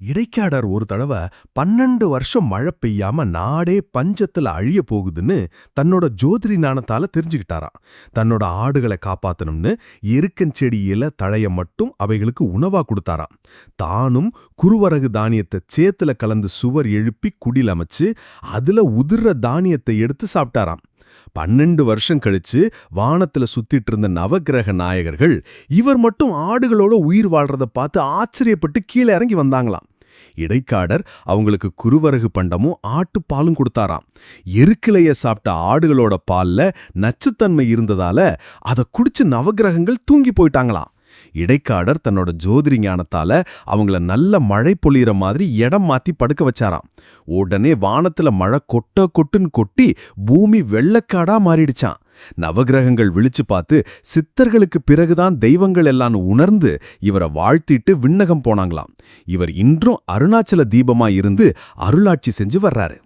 இடைக்காடர் ஒரு தடவை பன்னெண்டு வருஷம் மழை பெய்யாம நாடே பஞ்சத்துல அழிய போகுதுன்னு தன்னோட ஜோதிரி ஞானத்தால தெரிஞ்சுக்கிட்டாராம். தன்னோட ஆடுகளை காப்பாத்தணும்னு எருக்கஞ்செடி இல தழைய மட்டும் அவைகளுக்கு உணவா கொடுத்தாராம். தானும் குருவரகு தானியத்தை சேத்துல கலந்து சுவர் எழுப்பி குடில் அமைச்சு அதுல உதிர்ற தானியத்தை எடுத்து சாப்பிட்டாராம். பன்னெண்டு வருஷம் கழிச்சு வானத்துல சுத்திட்டு இருந்த நவக்கிரக நாயகர்கள் இவர் மட்டும் ஆடுகளோட உயிர் வாழ்றத பார்த்து ஆச்சரியப்பட்டு கீழே இறங்கி வந்தாங்களாம். இடைக்காடர் அவங்களுக்கு குருவரகு பண்டமும் ஆட்டுப்பாலும் கொடுத்தாராம். எருக்கிளைய சாப்பிட்ட ஆடுகளோட பால்ல நச்சுத்தன்மை இருந்ததால அதை குடிச்சு நவக்கிரகங்கள் தூங்கி போயிட்டாங்களாம். இடைக்காடர் தன்னோட ஜோதிரி ஞானத்தால அவங்கள நல்ல மழை பொழியிற மாதிரி இடம் மாத்தி படுக்க வச்சாராம். உடனே வானத்துல மழை கொட்ட கொட்டுன்னு கொட்டி பூமி வெள்ளக்காடா மாறிடுச்சான் நவகிரகங்கள் விழிச்சு பார்த்து சித்தர்களுக்கு பிறகுதான் தெய்வங்கள் எல்லாம் உணர்ந்து இவரை வாழ்த்திட்டு விண்ணகம் போனாங்களாம். இவர் இன்றும் அருணாச்சல தீபமா இருந்து அருளாட்சி செஞ்சு வர்றாரு.